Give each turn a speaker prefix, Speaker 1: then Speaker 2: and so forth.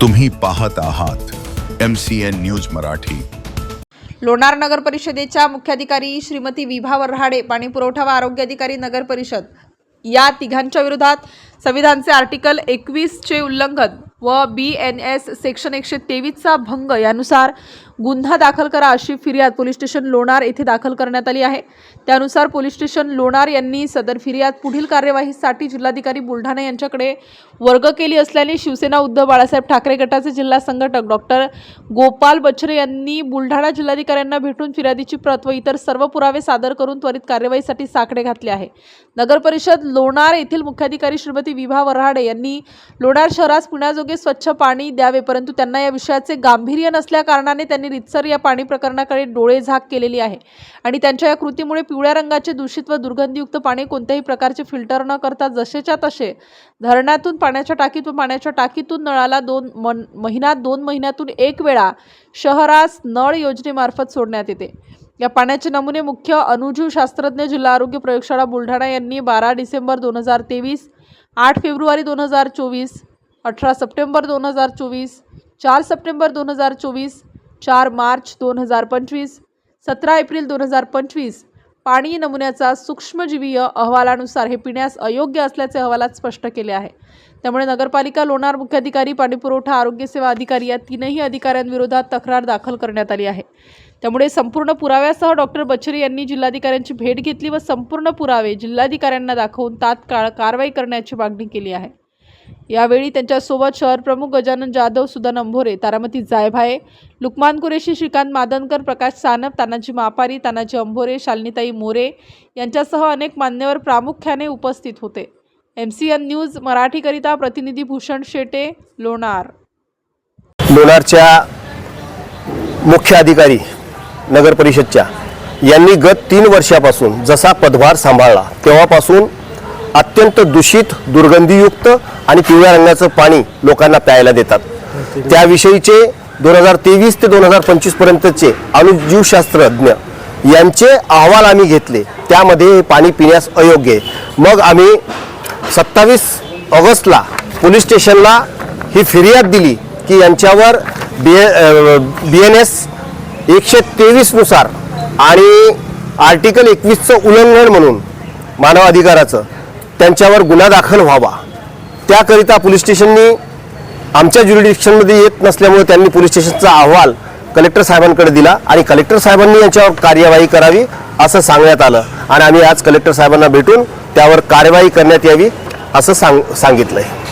Speaker 1: तुम्ही पाहत आहात M C N news Marathi.
Speaker 2: Lonar नगर परिषदेच्या मुख्याधिकारी श्रीमती विभा वरहाडे पाणीपुरवठा व आरोग्य अधिकारी नगर परिषद या तिघांच्या विरोधात संविधानचे आर्टिकल एकवीसचे उल्लंघन व बी एन एस सेक्शन एकशे तेवीसचा भंग यानुसार गुन्हा दाखल करा अशी फिर्याद पोलीस स्टेशन लोणार येथे दाखल करण्यात आली आहे. त्यानुसार पोलीस स्टेशन लोणार यांनी सदर फिर्याद पुढील कार्यवाहीसाठी जिल्हाधिकारी बुलढाणा यांच्याकडे वर्ग केली असल्याने शिवसेना उद्धव बाळासाहेब ठाकरे गटाचे जिल्हा संघटक डॉक्टर गोपाल बचरे यांनी बुलढाणा जिल्हाधिकाऱ्यांना भेटून फिर्यादीची प्रत व इतर सर्व पुरावे सादर करून त्वरित कार्यवाहीसाठी साकडे घातले आहे. नगरपरिषद लोणार येथील मुख्याधिकारी श्रीमती विभा वऱ्हाडे यांनी लोणार शहरास पिण्याजोगे स्वच्छ पाणी द्यावे परंतु त्यांना या विषयाचे गांभीर्य नसल्याकारणाने त्यांनी रितसर या पाणी प्रकरणाकडे डोळे झाक केलेली आहे. आणि त्यांच्या या कृतीमुळे पिवळ्या रंगाचे दूषित व दुर्गंधीयुक्त पाणी कोणत्याही प्रकारचे फिल्टर न करता जसेच्या तसे धरणातून पाण्याच्या टाकीत व पाण्याच्या टाकीतून नळाला दोन मन महिन्यात दोन महिन्यातून एक वेळा शहरास नळ योजनेमार्फत सोडण्यात येते. या पाण्याचे नमुने मुख्य अनुजीव शास्त्रज्ञ जिल्हा आरोग्य प्रयोगशाळा बुलढाणा यांनी बारा डिसेंबर दोन हजार तेवीस आठ फेब्रुवारी दोन हजार चोवीस अठरा सप्टेंबर दोन हजार चोवीस चार सप्टेंबर दोन हजार चोवीस चार मार्च दोन हजार पंचवीस सतरा एप्रिल दोन हजार पंचवीस पाणी नमुन्याचा सूक्ष्मजीवीय अहवालानुसार हे पिण्यास अयोग्य असल्याचे अहवालात स्पष्ट केले आहे. त्यामुळे नगरपालिका लोणार मुख्याधिकारी पाणीपुरवठा आरोग्य सेवा अधिकारी या तीनही अधिकाऱ्यांविरोधात तक्रार दाखल करण्यात आली आहे. त्यामुळे संपूर्ण पुराव्यासह डॉक्टर बचरी यांनी जिल्हाधिकाऱ्यांची भेट घेतली व संपूर्ण पुरावे जिल्हाधिकाऱ्यांना दाखवून तात्काळ कारवाई करण्याची मागणी केली आहे. यावेळी त्यांच्यासोबत शहर प्रमुख गजानन जाधव सुदान अंभोरे तारामती जायभाये लुकमान कुरेशी श्रीकांत मादनकर प्रकाश सानप तानाजी मापारी तानाजी अंभोरे शालिनीताई मोरे यांच्यासह अनेक मान्यवर प्रामुख्याने उपस्थित होते. एम सी एन न्यूज मराठीकरिता प्रतिनिधी भूषण शेटे लोणार.
Speaker 3: लोणारच्या मुख्य अधिकारी नगर परिषदच्या यांनी गत तीन वर्षापासून जसा पदभार सांभाळला तेव्हापासून अत्यंत दूषित दुर्गंधीयुक्त आणि पिवळ्या रंगाचं पाणी लोकांना प्यायला देतात. त्याविषयीचे दोन हजार तेवीस ते दोन हजार पंचवीस पर्यंतचे अणुजीवशास्त्रज्ञ यांचे अहवाल आम्ही घेतले. त्यामध्ये हे पाणी पिण्यास अयोग्य आहे. मग आम्ही सत्तावीस ऑगस्टला पोलीस स्टेशनला ही फिर्याद दिली की यांच्यावर बी बी एन एस एकशे तेवीसनुसार आणि आर्टिकल एकवीसचं उल्लंघन म्हणून मानवाधिकाराचं त्यांच्यावर गुन्हा दाखल व्हावा. त्याकरिता पोलीस स्टेशननी आमच्या ज्युरिडिक्शनमध्ये येत नसल्यामुळे त्यांनी पोलीस स्टेशनचा अहवाल कलेक्टर साहेबांकडे दिला आणि कलेक्टर साहेबांनी यांच्यावर कार्यवाही करावी असं सांगण्यात आलं. आणि आम्ही आज कलेक्टर साहेबांना भेटून त्यावर कार्यवाही करण्यात यावी असं सांग सांगितलं आहे